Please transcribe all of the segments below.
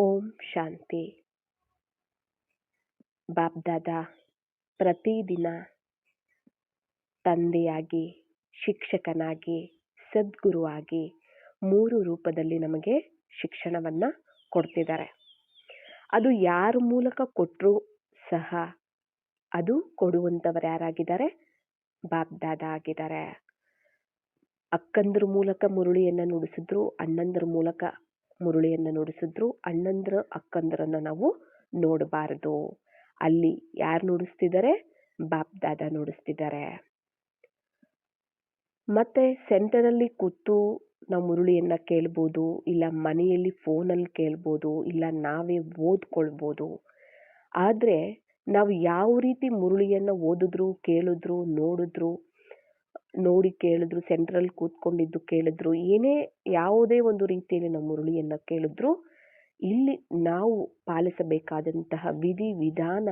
ಓಂ ಶಾಂತಿ. ಬಾಬ್ದಾದ ಪ್ರತಿದಿನ ತಂದೆಯಾಗಿ, ಶಿಕ್ಷಕನಾಗಿ, ಸದ್ಗುರುವಾಗಿ ಮೂರು ರೂಪದಲ್ಲಿ ನಮಗೆ ಶಿಕ್ಷಣವನ್ನು ಕೊಡ್ತಿದ್ದಾರೆ. ಅದು ಯಾರ ಮೂಲಕ ಕೊಟ್ಟರೂ ಸಹ ಅದು ಕೊಡುವಂಥವ್ರು ಯಾರಾಗಿದ್ದಾರೆ? ಬಾಬ್ದಾದ ಆಗಿದ್ದಾರೆ. ಅಕ್ಕಂದ್ರ ಮೂಲಕ ಮುರುಳಿಯನ್ನು ನುಡಿಸಿದ್ರು, ಅಣ್ಣಂದ್ರ ಮೂಲಕ ಮುರುಳಿಯನ್ನು ನುಡಿಸಿದ್ರು. ಅಣ್ಣಂದ್ರ ಅಕ್ಕಂದ್ರನ್ನ ನಾವು ನೋಡಬಾರದು. ಅಲ್ಲಿ ಯಾರು ನುಡಿಸ್ತಿದ್ದಾರೆ ಬಾಬ್ದಾದ ನುಡಿಸ್ತಿದ್ದಾರೆ ಮತ್ತೆ ಸೆಂಟರಲ್ಲಿ ಕೂತು ನಾವು ಮುರುಳಿಯನ್ನ ಕೇಳ್ಬೋದು, ಇಲ್ಲ ಮನೆಯಲ್ಲಿ ಫೋನಲ್ಲಿ ಕೇಳ್ಬೋದು, ಇಲ್ಲ ನಾವೇ ಓದ್ಕೊಳ್ಬೋದು. ಆದರೆ ನಾವು ಯಾವ ರೀತಿ ಮುರುಳಿಯನ್ನು ಓದಿದ್ರು, ಕೇಳಿದ್ರು, ನೋಡಿದ್ರು ನೋಡಿ ಕೇಳಿದ್ರು ಸೆಂಟ್ರಲ್ಲಿ ಕೂತ್ಕೊಂಡಿದ್ದು ಕೇಳಿದ್ರು, ಏನೇ ಯಾವುದೇ ಒಂದು ರೀತಿಯಲ್ಲಿ ನಮ್ಮ ಮುರುಳಿಯನ್ನು ಕೇಳಿದ್ರು, ಇಲ್ಲಿ ನಾವು ಪಾಲಿಸಬೇಕಾದಂತಹ ವಿಧಿ ವಿಧಾನ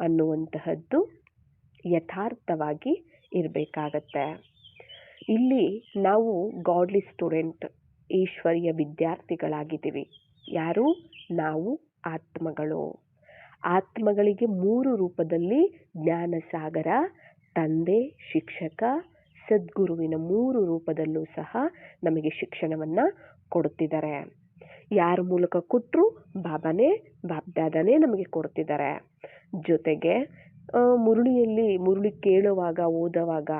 ಅನ್ನುವಂತಹದ್ದು ಯಥಾರ್ಥವಾಗಿ ಇರಬೇಕಾಗತ್ತೆ. ಇಲ್ಲಿ ನಾವು ಗಾಡ್ಲಿ ಸ್ಟೂಡೆಂಟ್ ಈಶ್ವರಿಯ ವಿದ್ಯಾರ್ಥಿಗಳಾಗಿದ್ದೀವಿ. ಯಾರು? ನಾವು ಆತ್ಮಗಳು. ಆತ್ಮಗಳಿಗೆ ಮೂರು ರೂಪದಲ್ಲಿ ಜ್ಞಾನಸಾಗರ ತಂದೆ, ಶಿಕ್ಷಕ, ಸದ್ಗುರುವಿನ ಮೂರು ರೂಪದಲ್ಲೂ ಸಹ ನಮಗೆ ಶಿಕ್ಷಣವನ್ನು ಕೊಡುತ್ತಿದ್ದಾರೆ. ಯಾರ ಮೂಲಕ ಕೊಟ್ಟರು ಬಾಬಾನೇ, ಬಾಬ್ದಾದನೇ ನಮಗೆ ಕೊಡ್ತಿದ್ದಾರೆ. ಜೊತೆಗೆ ಮುರುಳಿಯಲ್ಲಿ, ಮುರುಳಿ ಕೇಳುವಾಗ, ಓದುವಾಗ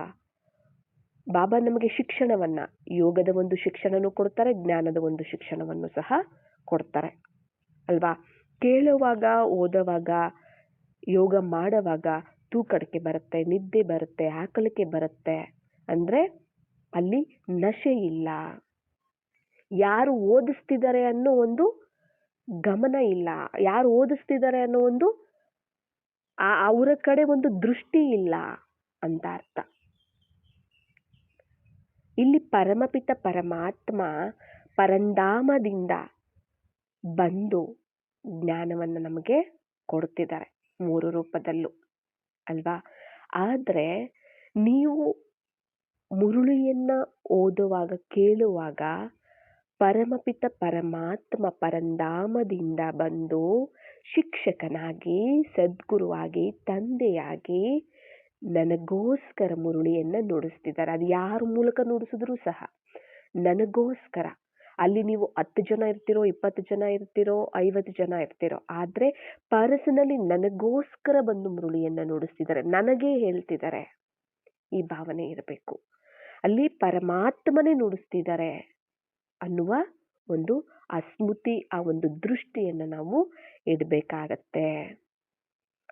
ಬಾಬಾ ನಮಗೆ ಶಿಕ್ಷಣವನ್ನ, ಯೋಗದ ಒಂದು ಶಿಕ್ಷಣನೂ ಕೊಡ್ತಾರೆ, ಜ್ಞಾನದ ಒಂದು ಶಿಕ್ಷಣವನ್ನು ಸಹ ಕೊಡ್ತಾರೆ. ಅಲ್ವಾ? ಕೇಳುವಾಗ, ಓದುವಾಗ, ಯೋಗ ಮಾಡುವಾಗ ತೂಕಡಿಕೆ ಬರುತ್ತೆ, ನಿದ್ದೆ ಬರುತ್ತೆ ಆಕಳಿಕೆ ಬರುತ್ತೆ ಅಂದರೆ ಅಲ್ಲಿ ನಶೆ ಇಲ್ಲ. ಯಾರು ಓದಿಸ್ತಿದ್ದಾರೆ ಅನ್ನೋ ಒಂದು ಗಮನ ಇಲ್ಲ. ಯಾರು ಓದಿಸ್ತಿದ್ದಾರೆ ಅನ್ನೋ ಒಂದು ಅವರ ಕಡೆ ಒಂದು ದೃಷ್ಟಿ ಇಲ್ಲ ಅಂತ ಅರ್ಥ. ಇಲ್ಲಿ ಪರಮಪಿತ ಪರಮಾತ್ಮ ಪರಂಧಾಮದಿಂದ ಬಂದು ಜ್ಞಾನವನ್ನು ನಮಗೆ ಕೊಡ್ತಿದ್ದಾರೆ ಮೂರು ರೂಪದಲ್ಲೂ. ಅಲ್ವಾ? ಆದರೆ ನೀವು ಮುರುಳಿಯನ್ನು ಓದುವಾಗ ಕೇಳುವಾಗ ಪರಮಪಿತ ಪರಮಾತ್ಮ ಪರಂಧಾಮದಿಂದ ಬಂದು ಶಿಕ್ಷಕನಾಗಿ, ಸದ್ಗುರುವಾಗಿ, ತಂದೆಯಾಗಿ ನನಗೋಸ್ಕರ ಮುರುಳಿಯನ್ನು ನುಡಿಸ್ತಿದ್ದಾರೆ. ಅದು ಯಾರ ಮೂಲಕ ನುಡಿಸಿದ್ರು ಸಹ ನನಗೋಸ್ಕರ. ಅಲ್ಲಿ ನೀವು ಹತ್ತು ಜನ ಇರ್ತಿರೋ, ಇಪ್ಪತ್ತು ಜನ ಇರ್ತಿರೋ, ಐವತ್ತು ಜನ ಇರ್ತಿರೋ, ಆದರೆ ಪರ್ಸನಲಿ ನನಗೋಸ್ಕರ ಬಂದು ಮುರುಳಿಯನ್ನು ನುಡಿಸ್ತಿದ್ದಾರೆ ನನಗೇ ಹೇಳ್ತಿದ್ದಾರೆ ಈ ಭಾವನೆ ಇರಬೇಕು. ಅಲ್ಲಿ ಪರಮಾತ್ಮನೇ ನುಡಿಸ್ತಿದ್ದಾರೆ ಅನ್ನುವ ಒಂದು ಆ ಸ್ಮೃತಿ ಆ ಒಂದು ದೃಷ್ಟಿಯನ್ನು ನಾವು ಇಡಬೇಕಾಗತ್ತೆ.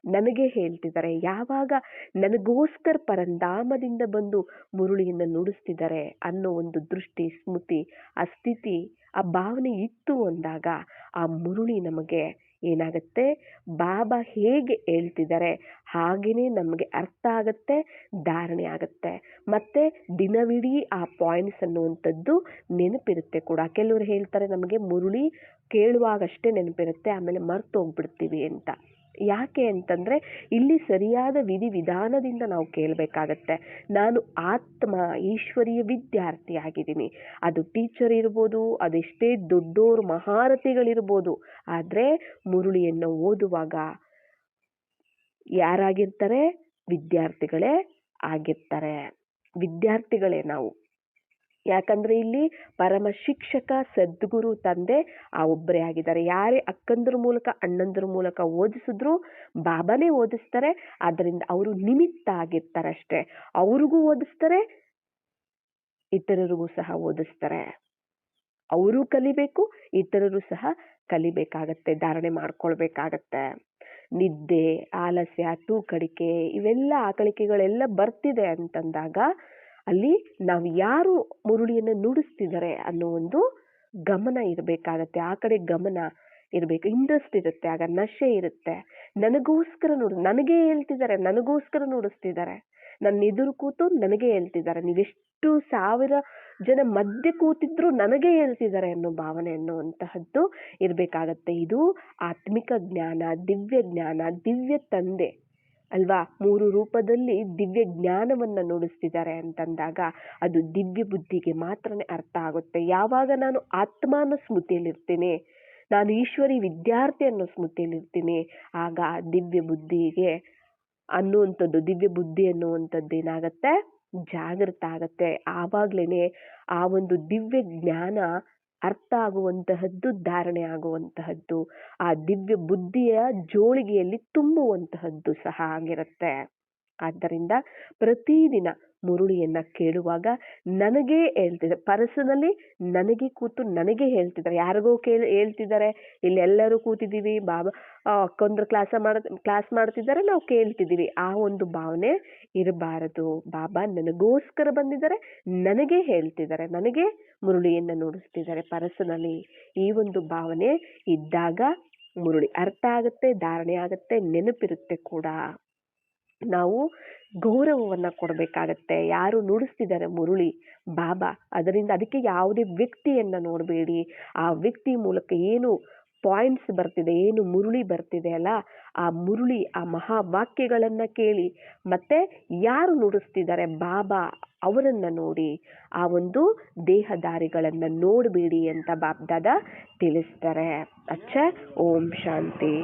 ನನಗೆ ಹೇಳ್ತಿದ್ದಾರೆ. ಯಾವಾಗ ನನಗೋಸ್ಕರ ಪರಂಧಾಮದಿಂದ ಬಂದು ಮುರುಳಿಯನ್ನು ನುಡಿಸ್ತಿದ್ದಾರೆ ಅನ್ನೋ ಒಂದು ದೃಷ್ಟಿ, ಸ್ಮೃತಿ, ಆ ಸ್ಥಿತಿ, ಆ ಭಾವನೆ ಇತ್ತು ಅಂದಾಗ ಆ ಮುರುಳಿ ನಮಗೆ ಏನಾಗುತ್ತೆ? ಬಾಬಾ ಹೇಗೆ ಹೇಳ್ತಿದ್ದಾರೆ? ಹಾಗೇನೆ ನಮಗೆ ಅರ್ಥ ಆಗುತ್ತೆ, ಧಾರಣೆ ಆಗುತ್ತೆ. ಮತ್ತು ದಿನವಿಡೀ ಆ ಪಾಯಿಂಟ್ಸ್ ಅನ್ನುವಂಥದ್ದು ನೆನಪಿರುತ್ತೆ ಕೂಡ. ಕೆಲವರು ಹೇಳ್ತಾರೆ ನಮಗೆ ಮುರುಳಿ ಕೇಳುವಾಗಷ್ಟೇ ನೆನಪಿರುತ್ತೆ, ಆಮೇಲೆ ಮರ್ತು ಹೋಗ್ಬಿಡ್ತೀವಿ ಅಂತ. ಯಾಕೆ ಅಂತಂದರೆ ಇಲ್ಲಿ ಸರಿಯಾದ ವಿಧಿವಿಧಾನದಿಂದ ನಾವು ಕೇಳಬೇಕಾಗತ್ತೆ. ನಾನು ಆತ್ಮ, ಈಶ್ವರೀಯ ವಿದ್ಯಾರ್ಥಿ ಆಗಿದ್ದೀನಿ. ಅದು ಟೀಚರ್ ಇರ್ಬೋದು, ಅದೆಷ್ಟೇ ದೊಡ್ಡೋರು ಮಹಾರಥಿಗಳಿರ್ಬೋದು, ಆದರೆ ಮುರುಳಿಯನ್ನು ಓದುವಾಗ ಯಾರಾಗಿರ್ತಾರೆ? ವಿದ್ಯಾರ್ಥಿಗಳೇ ಆಗಿರ್ತಾರೆ. ವಿದ್ಯಾರ್ಥಿಗಳೇ ನಾವು. ಯಾಕಂದ್ರೆ ಇಲ್ಲಿ ಪರಮ ಶಿಕ್ಷಕ, ಸದ್ಗುರು ತಂದೆ ಆ ಒಬ್ಬರೇ ಆಗಿದ್ದಾರೆ. ಯಾರೇ ಅಕ್ಕಂದ್ರ ಮೂಲಕ, ಅಣ್ಣಂದ್ರ ಮೂಲಕ ಓದಿಸಿದ್ರು ಬಾಬಾನೇ ಓದಿಸ್ತಾರೆ. ಆದ್ದರಿಂದ ಅವರು ನಿಮಿತ್ತ ಆಗಿರ್ತಾರೆ ಅಷ್ಟೇ. ಅವ್ರಿಗೂ ಓದಿಸ್ತಾರೆ, ಇತರರಿಗೂ ಸಹ ಓದಿಸ್ತಾರೆ. ಅವರು ಕಲಿಬೇಕು, ಇತರರು ಸಹ ಕಲಿಬೇಕಾಗತ್ತೆ, ಧಾರಣೆ ಮಾಡ್ಕೊಳ್ಬೇಕಾಗತ್ತೆ. ನಿದ್ದೆ, ಆಲಸ್ಯ, ತೂಕಡಿಕೆ ಇವೆಲ್ಲ ಆಕಳಿಕೆಗಳೆಲ್ಲ ಬರ್ತಿದೆ ಅಂತಂದಾಗ ಅಲ್ಲಿ ನಾವು ಯಾರು ಮುರುಳಿಯನ್ನು ನುಡಿಸ್ತಿದ್ದಾರೆ ಅನ್ನೋ ಒಂದು ಗಮನ ಇರಬೇಕಾಗತ್ತೆ. ಆ ಕಡೆ ಗಮನ ಇರಬೇಕು. ಇಂಟ್ರೆಸ್ಟ್ ಇರುತ್ತೆ. ಆಗ ನಶೆ ಇರುತ್ತೆ. ನನಗೋಸ್ಕರ ನುಡಿ, ನನಗೇ ಹೇಳ್ತಿದ್ದಾರೆ. ನನಗೋಸ್ಕರ ನುಡಿಸ್ತಿದ್ದಾರೆ. ನನ್ನ ಎದುರು ಕೂತು ನನಗೆ ಹೇಳ್ತಿದ್ದಾರೆ. ನೀವೆಷ್ಟು ಸಾವಿರ ಜನ ಮಧ್ಯೆ ಕೂತಿದ್ರು ನನಗೆ ಹೇಳ್ತಿದ್ದಾರೆ ಅನ್ನೋ ಭಾವನೆ ಅನ್ನುವಂತಹದ್ದು ಇರಬೇಕಾಗತ್ತೆ. ಇದು ಆತ್ಮಿಕ ಜ್ಞಾನ, ದಿವ್ಯ ಜ್ಞಾನ, ದಿವ್ಯ ತಂದೆ ಅಲ್ವಾ? ಮೂರು ರೂಪದಲ್ಲಿ ದಿವ್ಯ ಜ್ಞಾನವನ್ನ ನುಡಿಸ್ತಿದ್ದಾರೆ ಅಂತಂದಾಗ ಅದು ದಿವ್ಯ ಬುದ್ಧಿಗೆ ಮಾತ್ರನೇ ಅರ್ಥ ಆಗುತ್ತೆ. ಯಾವಾಗ ನಾನು ಆತ್ಮಾನ ಸ್ಮೃತಿಯಲ್ಲಿರ್ತೀನಿ, ನಾನು ಈಶ್ವರಿ ವಿದ್ಯಾರ್ಥಿ ಅನ್ನೋ ಸ್ಮೃತಿಯಲ್ಲಿರ್ತೀನಿ, ಆಗ ದಿವ್ಯ ಬುದ್ಧಿಗೆ ಅನ್ನುವಂಥದ್ದು, ದಿವ್ಯ ಬುದ್ಧಿ ಅನ್ನುವಂಥದ್ದು ಏನಾಗತ್ತೆ? ಜಾಗೃತ ಆಗತ್ತೆ. ಆವಾಗ್ಲೇನೆ ಆ ಒಂದು ದಿವ್ಯ ಜ್ಞಾನ ಅರ್ಥ ಆಗುವಂತಹದ್ದು, ಧಾರಣೆ ಆಗುವಂತಹದ್ದು, ಆ ದಿವ್ಯ ಬುದ್ಧಿಯ ಜೋಳಿಗೆಯಲ್ಲಿ ತುಂಬುವಂತಹದ್ದು ಸಹ ಆಗಿರುತ್ತೆ. ಆದ್ದರಿಂದ ಪ್ರತಿದಿನ ಮುರುಳಿಯನ್ನ ಕೇಳುವಾಗ ನನಗೇ ಹೇಳ್ತಿದ್ದ, ಪರ್ಸನಲಿ ನನಗೆ ಕೂತು ನನಗೆ ಹೇಳ್ತಿದ್ದಾರೆ. ಯಾರಿಗೋ ಕೇಳಿ, ಹೇಳ್ತಿದ್ದಾರೆ. ಇಲ್ಲೆಲ್ಲರೂ ಕೂತಿದ್ದೀವಿ, ಬಾಬಾ ಅಕ್ಕೊಂದ್ರ ಕ್ಲಾಸ ಮಾಡ ಕ್ಲಾಸ್ ಮಾಡ್ತಿದ್ದಾರೆ, ನಾವು ಕೇಳ್ತಿದ್ದೀವಿ. ಆ ಒಂದು ಭಾವನೆ ಇರಬಾರದು. ಬಾಬಾ ನನಗೋಸ್ಕರ ಬಂದಿದ್ದಾರೆ, ನನಗೆ ಹೇಳ್ತಿದ್ದಾರೆ, ನನಗೆ ಮುರುಳಿಯನ್ನು ನೋಡಿಸ್ತಿದ್ದಾರೆ. ಪರ್ಸನಲಿ ಈ ಒಂದು ಭಾವನೆ ಇದ್ದಾಗ ಮುರುಳಿ ಅರ್ಥ ಆಗುತ್ತೆ, ಧಾರಣೆ ಆಗುತ್ತೆ, ನೆನಪಿರುತ್ತೆ ಕೂಡ. ನಾವು ಗೌರವವನ್ನು ಕೊಡಬೇಕಾಗತ್ತೆ. ಯಾರು ನುಡಿಸ್ತಿದ್ದಾರೆ ಮುರುಳಿ, ಬಾಬಾ, ಅದರಿಂದ ಅದಕ್ಕೆ ಯಾವುದೇ ವ್ಯಕ್ತಿಯನ್ನು ನೋಡಬೇಡಿ. ಆ ವ್ಯಕ್ತಿ ಮೂಲಕ ಏನು ಪಾಯಿಂಟ್ಸ್ ಬರ್ತಿದೆ, ಏನು ಮುರುಳಿ ಬರ್ತಿದೆ ಅಲ್ಲ, ಆ ಮುರುಳಿ, ಆ ಮಹಾವಾಕ್ಯಗಳನ್ನು ಕೇಳಿ, ಮತ್ತೆ ಯಾರು ನುಡಿಸ್ತಿದ್ದಾರೆ ಬಾಬಾ ಅವರನ್ನು ನೋಡಿ, ಆ ಒಂದು ದೇಹದಾರಿಗಳನ್ನು ನೋಡಬೇಡಿ ಅಂತ ಬಾಬ್ದಾದ ತಿಳಿಸ್ತಾರೆ. ಅಚ್ಚ, ಓಂ ಶಾಂತಿ.